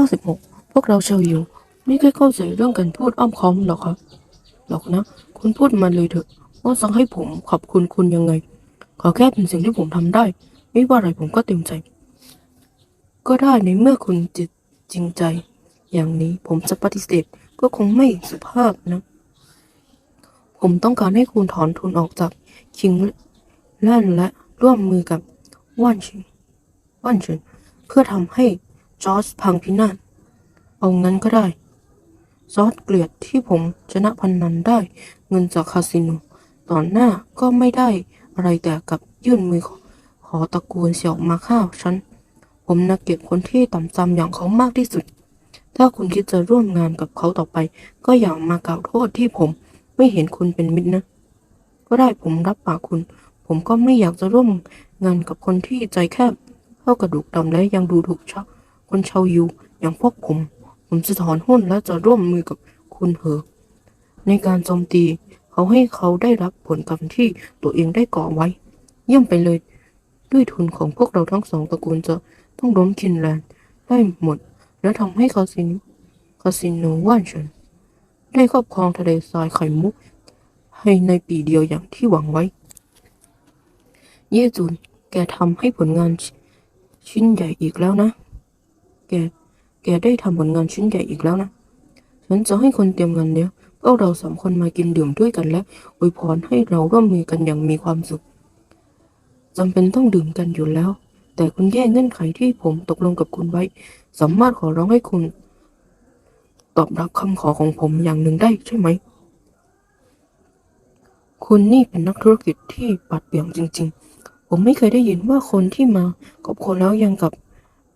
96 พวกเราชาวยิวไม่เคยเข้าใจเรื่องการพูดอ้อมค้อมหรอกครับ หรอกนะ คุณพูดมาเลยเถอะ ว่าสั่งให้ผมขอบคุณคุณยังไง ขอแค่เป็นสิ่งที่ผมทำได้ ไม่ว่าอะไรผมก็เต็มใจ ก็ได้ในเมื่อคุณจิตจริงใจ อย่างนี้ผมจะปฏิเสธก็คงไม่สุภาพนะ ผมต้องการให้คุณถอนทุนออกจากคิงแลนและร่วมมือกับว่านชินว่านชินเพื่อทำให้ จอร์จพังพินาศเอางั้นก็ได้จอร์จเกลียดที่ผมชนะพันนันได้เงินจากคาสิโนตอนหน้าก็ไม่ได้อะไรแต่กับยื่นมือขอขอตระกูลเสี่ยวมาฆ่าวฉัน ผมนักเกลียดคนที่ต่ำจำอย่างเขามากที่สุด ถ้าคุณคิดจะร่วมงานกับเขาต่อไป ก็อย่ามากล่าวโทษที่ผมไม่เห็นคุณเป็นมิตรนะ ก็ได้ผมรับปากคุณ ผมก็ไม่อยากจะร่วมงานกับคนที่ใจแคบเท่ากระดูกดำและยังดูถูกชาว คนชาวยูอย่างพวกผม ผมจะถอนหุ้นและจะร่วมมือกับคุณเหอ ในการโจมตีเขาให้เขาได้รับผลกรรมที่ตัวเองได้ก่อไว้ เยี่ยมไปเลย ด้วยทุนของพวกเราทั้งสองตระกูลจะต้องล้มคินแลนด์ได้หมด และทำให้คาสิโนคาสิโนว่านเฉินได้ครอบครองทะเลทรายไข่มุกให้ในปีเดียวอย่างที่หวังไว้ เย่จุน แกทำให้ผลงานชชิ้นใหญ่อีกแล้วนะ แก แกได้ทำผลงานชิ้นใหญ่อีกแล้วนะ ฉันจะให้คนเตรียมงานเนี้ยพวกเราสามคนมากินดื่มด้วยกันและอวยพรให้เราร่วมมือกันอย่างมีความสุขจำเป็นต้องดื่มกันอยู่แล้ว แต่คุณแย่เงื่อนไขที่ผมตกลงกับคุณไว้ สามารถขอร้องให้คุณ ตอบรับคำขอของผมอย่างหนึ่งได้ใช่ไหม คุณนี่เป็นนักธุรกิจที่ปัดเปี่ยงจริง ๆ ผมไม่เคยได้ยินว่าคนที่มากับคนแล้วยังกับ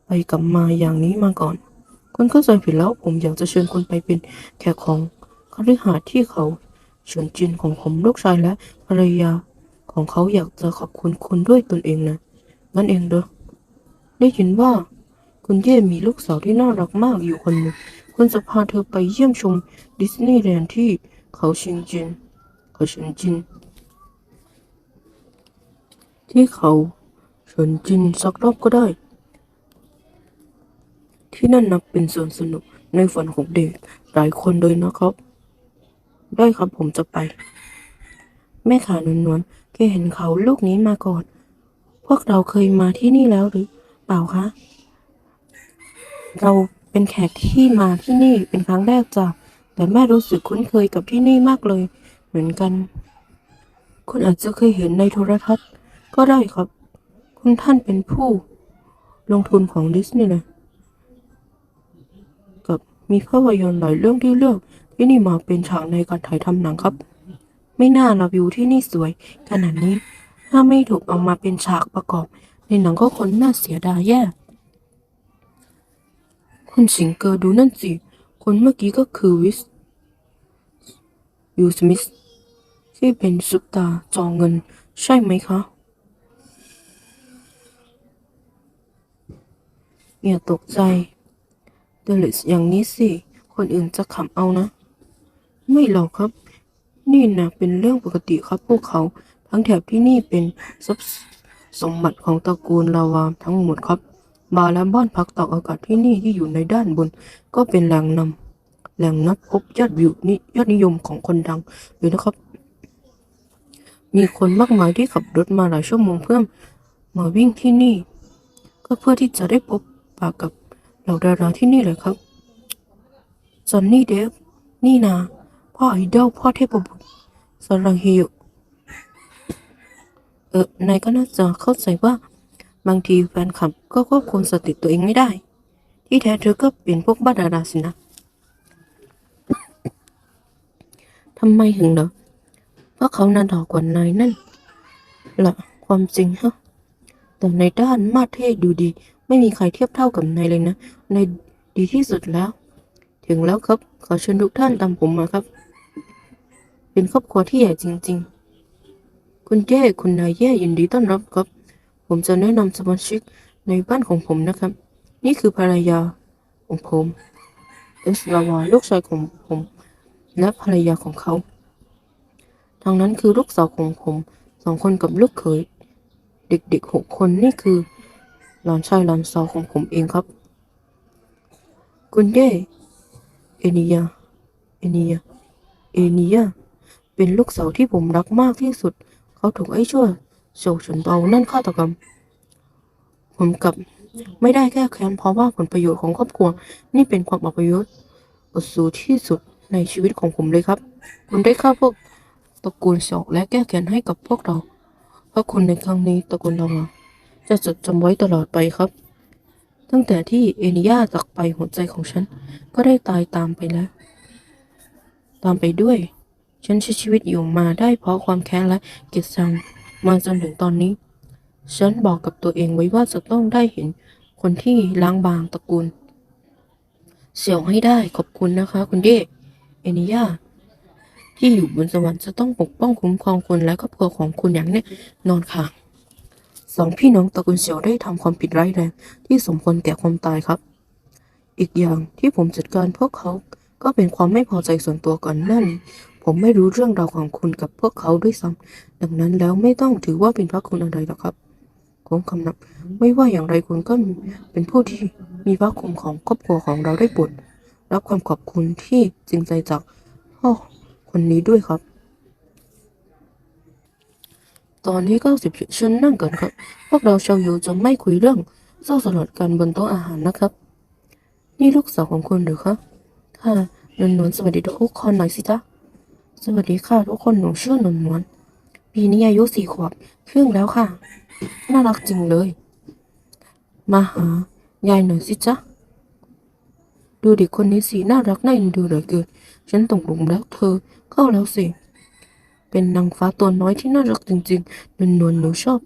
ไปกลับมาอย่างนี้มาก่อน คุณเข้าใจผิดแล้วผมอยากจะเชิญคุณไปเป็นแขกของคฤหาสน์ที่เขาเฉินจินของผมลูกชายและภรรยาของเขาอยากจะขอบคุณคุณด้วยตนเองนะงั้นเองเด้อได้ยินว่าคุณเย่มีลูกสาวที่น่ารักมากอยู่คนหนึ่งคุณจะพาเธอไปเยี่ยมชมดิสนีย์แลนด์ที่เขาเชิงจิน เขาเฉินจิน ที่เขาเฉินจินสักรอบก็ได้ ที่นั่นนับเป็นส่วนสนุกในฝันของเด็กหลายคนเลยนะครับ ได้ครับผมจะไป แม่ขานวลนวลๆแกเห็นเขาลูกนี้มาก่อน พวกเราเคยมาที่นี่แล้วหรือ เปล่าคะ เราเป็นแขกที่มาที่นี่เป็นครั้งแรกจ้ะแต่แม่รู้สึกคุ้นเคยกับที่นี่มากเลย เหมือนกัน คุณอาจจะเคยเห็นในโทรทัศน์ ก็ได้ครับ คุณท่านเป็นผู้ ลงทุนของดิสนีย์นะ มีภาพยนตร์หลายเรื่องที่เลือกที่นี่มาเป็นฉากในการถ่ายทำหนังครับ ไม่น่าเราวิวที่นี่สวยขนาดนี้ ถ้าไม่ถูกเอามาเป็นฉากประกอบ ในหนังก็คนน่าเสียดายแย่คุณสิงเกอร์ดูนั่นสิ คนเมื่อกี้ก็คือวิสยูสมิธที่เป็นซุปตาจองเงิน ใช่ไหมคะอย่าตกใจ เดลิสอย่างนี้สิ คนอื่นจะขำเอานะ ไม่หรอกครับ นี่นะเป็นเรื่องปกติครับพวกเขา ทั้งแถบที่นี่เป็นทรัพย์สมบัติของตระกูลลาวามทั้งหมดครับ บาร์และบ้านพักตากอากาศที่นี่ที่อยู่ในด้านบน ก็เป็นแหล่งนำแหล่งนัดพบยอดวิวนิยอดนิยมของคนดังเลยนะครับ มีคนมากมายที่ขับรถมาหลายชั่วโมงเพื่อมาวิ่งที่นี่ ก็เพื่อที่จะได้พบปะกับ เหล่าดาราที่นี่เลยครับจอนนี่เดฟนี่นาพ่อไอดอลพ่อเทพบุตรสรังเฮโยเออนายก็น่าจะเข้าใจว่า บางทีแฟนคลับก็ควบคุมสติตัวเองไม่ได้ ที่แท้เธอก็เป็นพวกบ้าดาราสินะทำไมถึงเหรอเพราะเขาน่าดอกกว่านายนั่นละความจริงฮะแต่ในด้านมาเท่ดูดี ไม่มีใครเทียบเท่ากับนายเลยนะนายดีที่สุดแล้ว ถึงแล้วครับขอเชิญทุกท่านตามผมมาครับ เป็นครอบครัวที่ใหญ่จริง ๆ คุณเย่คุณนายเย่ยินดีต้อนรับครับ ผมจะแนะนำสมาชิกในบ้านของผมนะครับ นี่คือภรรยาของผมเอสลาวาลูกชายของผม และภรรยาของเขาทางนั้นคือลูกสาวของผมสองคนกับลูกเขยเด็กๆหกคนนี่คือ หลานชายหลานสาวของผมเองครับ คุณเย่เอเนีย เอเนีย เอเนีย เป็นลูกสาวที่ผมรักมากที่สุด เขาถูกไอ้ชั่วโฉกฉนเตานั่นฆาตกรรม ผมกับไม่ได้แก้แค้นเพราะว่าผลประโยชน์ของครอบครัว นี่เป็นความอัปยศอดสูที่สุดในชีวิตของผมเลยครับ คุณได้ฆ่าพวกตระกูลสอกและแก้แค้นให้กับพวกเรา เพราะคุณในครั้งนี้ตระกูลเรา จะจดจำไว้ตลอดไปครับ ตั้งแต่ที่เอนิยาจากไปหัวใจของฉัน ก็ได้ตายตามไปแล้ว ตามไปด้วย ฉันใช้ชีวิตอยู่มาได้เพราะความแค้นและเกลียดชังมาจนถึงตอนนี้ ฉันบอกกับตัวเองไว้ว่าจะต้องได้เห็นคนที่ล้างบางตระกูล เสี่ยวให้ได้ขอบคุณนะคะ คุณเย่เอนิยาที่อยู่บนสวรรค์จะต้องปกป้องคุ้มครองคุณและครอบครัวของคุณอย่างแน่นอนค่ะ สองพี่น้องตระกูลเสี่ยวได้ทำความผิดร้ายแรงที่สมควรแก่ความตายครับ อีกอย่างที่ผมจัดการพวกเขาก็เป็นความไม่พอใจส่วนตัวก่อนหนั่นผมไม่รู้เรื่องราวของคุณกับพวกเขาด้วยซ้ำดังนั้นแล้วไม่ต้องถือว่าเป็นพระคุณอะไรหรอกครับผมคำนับ ไม่ว่าอย่างไรคุณก็เป็นผู้ที่มีพระคุณของครอบครัวของเราได้โปรรับความขอบคุณที่จริงใจจากพ่อคนนี้ด้วยครับ ตอนที่เก้าสิบเชิญนั่งก่อนครับ พวกเราชาวยูจะไม่คุยเรื่องเศร้าสลดกันบนโต๊ะอาหารนะครับ นี่ลูกสาวของคุณหรือคะค่ะนวลนวลสวัสดีทุกคนหน่อยสิจ๊ะสวัสดีค่ะทุกคนหนูชื่อนวลนวลปีนี้อายุสี่ขวบครึ่งแล้วค่ะ น่ารักจริงเลย มาหายายหน่อยสิจ๊ะดูเด็กคนนี้สิน่ารักน่าเอ็นดูเหลือเกินฉันตกหลุมรักเธอเข้าแล้วสิ เป็นนางฟ้าตัวน้อยที่น่ารักจริงๆนวลนวลหนูชอบ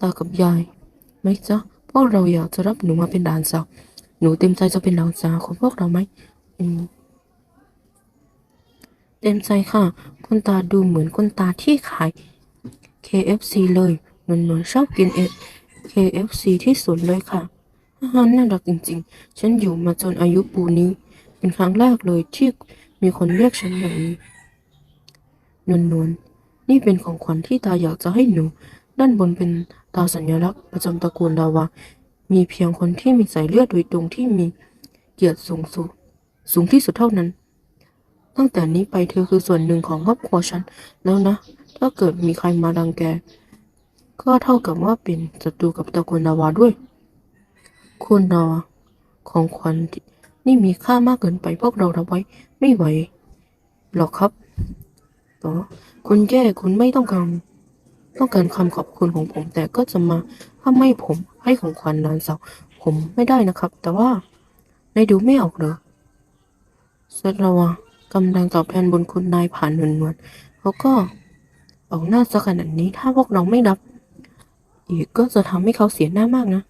ตากับยายไหมจ๊ะพวกเราอยากจะรับหนูมาเป็นหลานสาวหนูเต็มใจจะเป็นหลานสาวของพวกเราไหมอืมเต็มใจค่ะ คุณตาดูเหมือนคุณตาที่ขาย KFC เลยนวลนวลชอบกินเอ KFC ที่สุดเลยค่ะอาหารน่ารักจริงๆ ฉันอยู่มาจนอายุปูนี้ เป็นครั้งแรกเลยที่มีคนเรียกฉันอย่างนี้ นวลนวลนี่เป็นของขวัญที่ตาอยากจะให้หนู ด้านบนเป็นตาสัญลักษณ์ประจำตระกูลดาวามีเพียงคนที่มีสายเลือดโดยตรงที่มีเกียรติสูงสุดสูงที่สุดเท่านั้น ตั้งแต่นี้ไปเธอคือส่วนหนึ่งของครอบครัวฉัน แล้วนะ ถ้าเกิดมีใครมารังแก ก็เท่ากับว่าเป็นศัตรูกับตระกูลนาวาด้วย คุณนาวาของขวัญนี่มีค่ามากเกินไปพวกเรารับไว้ ไม่ไหวหรอกครับ ต่อคุณแย่คุณไม่ต้องการต้องการคำขอบคุณของผม แต่ก็จะมาถ้าไม่ผมให้ของขวัญนานสาวผมไม่ได้นะครับ แต่ว่าในายดูไม่ออกเหรอเซตระวากำลังตอบแทนบุญคุณนายผ่านนวลนวลเขาก็ออกหน้าสักขนาดนี้ถ้าพวกเราไม่รับ อีกก็จะทำให้เขาเสียหน้ามากนะ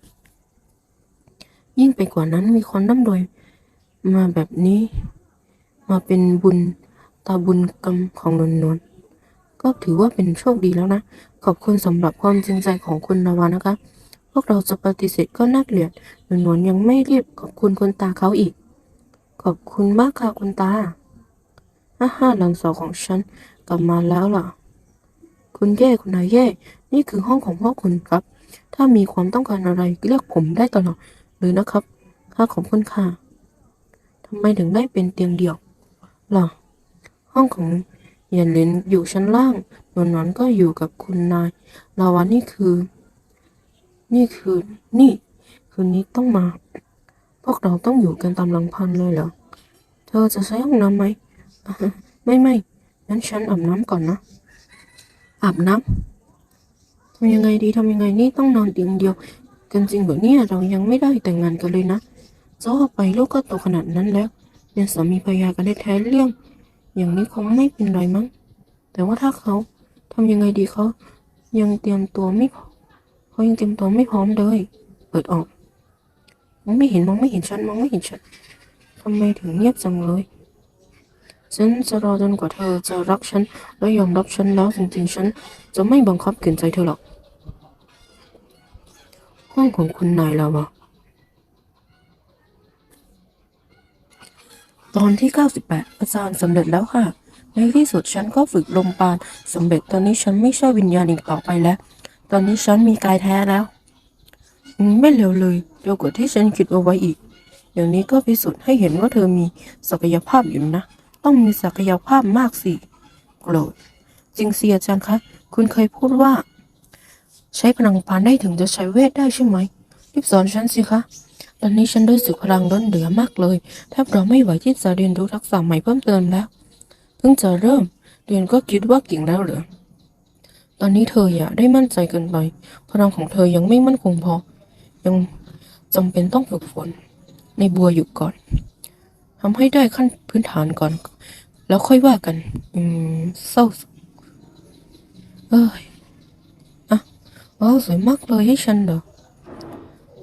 ยิ่งไปกว่านั้นมีคนร่ำรวย มาแบบนี้ มาเป็นบุญ ตาบุญกรรมของนวลนก็ถือว่าเป็นโชคดีแล้วนะ ขอบคุณสำหรับความจริงใจของคุณนาวานะคะ พวกเราจะปฏิเสธก็น่าเกลียดนวลนยังไม่รีบขอบคุณคุณตาเขาอีก ขอบคุณมากค่ะคุณตาอาหาหลังสาวของฉันกลับมาแล้วล่ะ คุณแย่คุณนายแย่ นี่คือห้องของพ่อคุณครับ ถ้ามีความต้องการอะไรเรียกผมได้ตลอดเลยนะครับค่าขอบคุณค่ะทำไมถึงได้เป็นเตียงเดี่ยวล่ะ ห้องของเยนเลนอยู่ชั้นล่างนวลนอนก็อยู่กับคุณนายลาวานี่คือ นี่คือนี่ คืนนี้ต้องมา พวกเราต้องอยู่กันตามลำพังเลยเหรอ เธอจะใช้ห้องน้ำไหม ไม่ไม่งั้นฉันอาบน้ำก่อนนะ อาบน้ำทำยังไงดีทำยังไงนี่ต้องนอนเตียงเดียว กันจริงแบบนี้เรายังไม่ได้แต่งงานกันเลยนะจะอไปลูกก็โตขนาดนั้นแล้วเป็นสามีภรรยากันได้แท้ๆเรื่อง อย่างนี้คงไม่เป็นไรมั้ง แต่ว่าถ้าเขาทำยังไงดีเขายังเตรียมตัวไม่พอเขายังเตรียมตัวไม่พร้อมเลย เปิดออกมองไม่เห็นมองไม่เห็นฉันมองไม่เห็นฉันทำไมถึงเงียบจังเลย ฉันจะรอจนกว่าเธอจะรักฉันและยอมรับฉันแล้วจริงๆฉันจะไม่บังคับขืนใจเธอหรอกห้องของคุณนายแล้วะ ตอนที่ 98 อาจารย์สำเร็จแล้วค่ะ ในที่สุดฉันก็ฝึกลมปานสำเร็จตอนนี้ฉันไม่ใช่วิญญาณอีกต่อไปแล้ว ตอนนี้ฉันมีกายแท้แล้ว ไม่เร็วเลยเร็วกว่าที่ฉันคิดเอาไว้อีก อย่างนี้ก็พิสูจน์ให้เห็นว่าเธอมีศักยภาพอยู่นะ ต้องมีศักยภาพมากสิ โกรธ จริงเสิอาจารย์คะ คุณเคยพูดว่า ใช้พลังปานได้ถึงจะใช้เวทได้ใช่ไหมรีบสอนฉันสิคะ ตอนนี้ฉันรู้สึกพลังล้นเหลือมากเลยแทบเราไม่ไหวที่จะเรียนรู้ทักษะใหม่เพิ่มเติมแล้ว เพิ่งจะเริ่ม เรียนก็คิดว่าเก่งแล้วเหรอ ตอนนี้เธออย่าได้มั่นใจเกินไป พลังของเธอยังไม่มั่นคงพอ ยังจำเป็นต้องฝึกฝน ในบัวอยู่ก่อนทำให้ได้ขั้นพื้นฐานก่อน แล้วค่อยว่ากัน อืมเศร้า เอ้ย อะว้าวสวยมากเลยให้ฉันเหรอ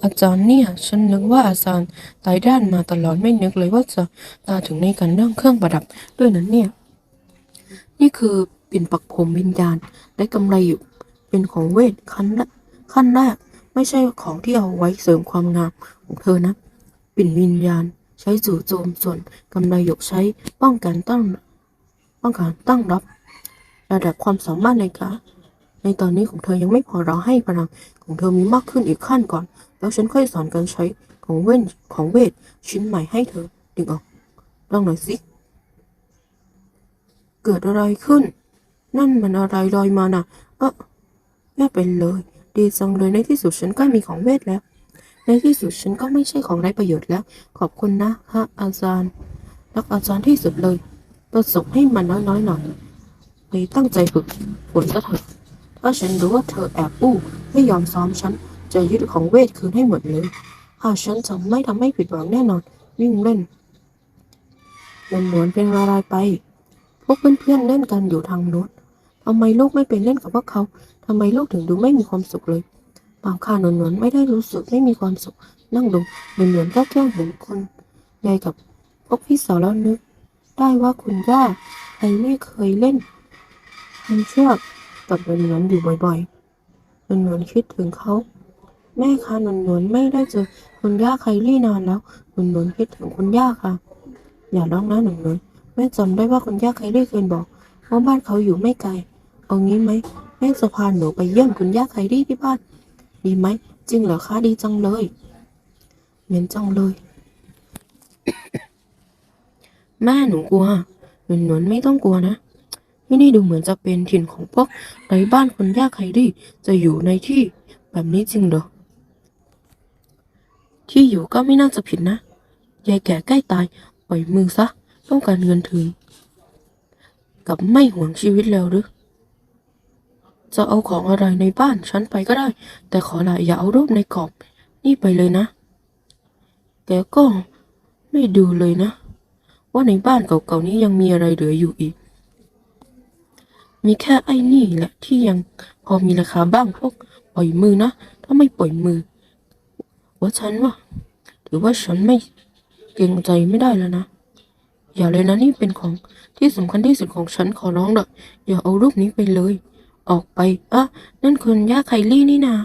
อาจารย์เนี่ย ฉันนึกว่าอาจารย์ตายด้านมาตลอดไม่นึกเลยว่าจะตาถึงในการเรื่องเครื่องประดับด้วยนั้นเนี่ย นี่คือปิ่นปักผมวิญญาณและกำไรอยู่ เป็นของเวทขั้นแรกขั้นแรกไม่ใช่ของที่เอาไว้เสริมความงามของเธอนะ ปิ่นวิญญาณใช้จู่โจมส่วนกำไรหยกใช้ป้องกันตั้งป้องกันตั้งรับ ระดับความสามารถในการ ในตอนนี้ของเธอยังไม่พอเราให้พลังของเธอมีมากขึ้นอีกขั้นก่อน แล้วฉันค่อยสอนการใช้ของเวทของเวทชิ้นใหม่ให้เธอดึงออกลองหน่อยสิ เกิดอะไรขึ้น นั่นมันอะไรลอยมาน่ะเออไม่เป็นเลย ดีจังเลยในที่สุดฉันก็มีของเวทแล้ว ในที่สุดฉันก็ไม่ใช่ของไร้ประโยชน์แล้ว ขอบคุณนะฮะอาจารย์รักอาจารย์ที่สุดเลยประสบให้มันน้อยๆหน่อยไปตั้งใจฝึกฝนซะเถอะ ถ้าฉันรู้ว่าเธอแอบอู้ไม่ยอมซ้อมฉัน จะยึดของเวทคืนให้หมดเลยหากฉันจะไม่ทำให้ผิดหวังแน่นอน วิ่งเล่นมันเหมือนเป็นอะไรไป พวกเพื่อนๆเล่นกันอยู่ทางโน้นทำไมลูกไม่ไปเล่นกับพวกเขาทำไมลูกถึงดูไม่มีความสุขเลยเปล่าค่ะหนวนหนนไม่ได้รู้สึกไม่มีความสุข นั่งดูหนวนหนวนก็แค่เห็นคนยายกับพวกพี่สาวแล้วนึกได้ว่าคุณย่าใครไม่เคยเล่นมันเชือก กับนวนหนวนอยู่บ่อยๆนวนหนวนคิดถึงเขา แม่คะนวนหนวนไม่ได้เจอคุณย่าไคลี่นานแล้วนวนหนวนคิดถึงคุณย่าค่ะ อย่าร้องนะหนวนหนวนแม่จำได้ว่าคุณย่าเคยได้เคยบอกว่าบ้านเขาอยู่ไม่ไกล เอางี้ไหมแม่จะพาหนูไปเยี่ยมคุณย่าไคลี่ที่บ้าน ดีไหมจริงเหรอคะดีจังเลยเหม็นจังเลยแม่หนูกลัวหนุนหนุนไม่ต้องกลัวนะ ที่นี่ดูเหมือนจะเป็นถิ่นของพวกไร้บ้านคนยากไคลี่จะอยู่ในที่แบบนี้จริงเหรอ ที่อยู่ก็ไม่น่าจะผิดนะ ยายแก่ใกล้ตายปล่อยมือซะ ต้องการเงินถึง กับไม่ห่วงชีวิตแล้วหรือ จะเอาของอะไรในบ้านฉันไปก็ได้ แต่ขอละอย่าเอารูปในกรอบ นี่ไปเลยนะ แกก็ไม่ดูเลยนะ ว่าในบ้านเก่าๆนี้ยังมีอะไรเหลืออยู่อีก มีแค่ไอ้นี่แหละที่ยังพอมีราคาบ้างพวกปล่อยมือนะ ถ้าไม่ปล่อยมือ ว่าฉันว่า ถือว่าฉันไม่เกรงใจไม่ได้แล้วนะ อย่าเลยนะนี่เป็นของที่สำคัญที่สุดของฉันขอร้องละอย่าเอารูปนี้ไปเลย ออกไปอะนั่นคุณย่าไคลี่นี่นา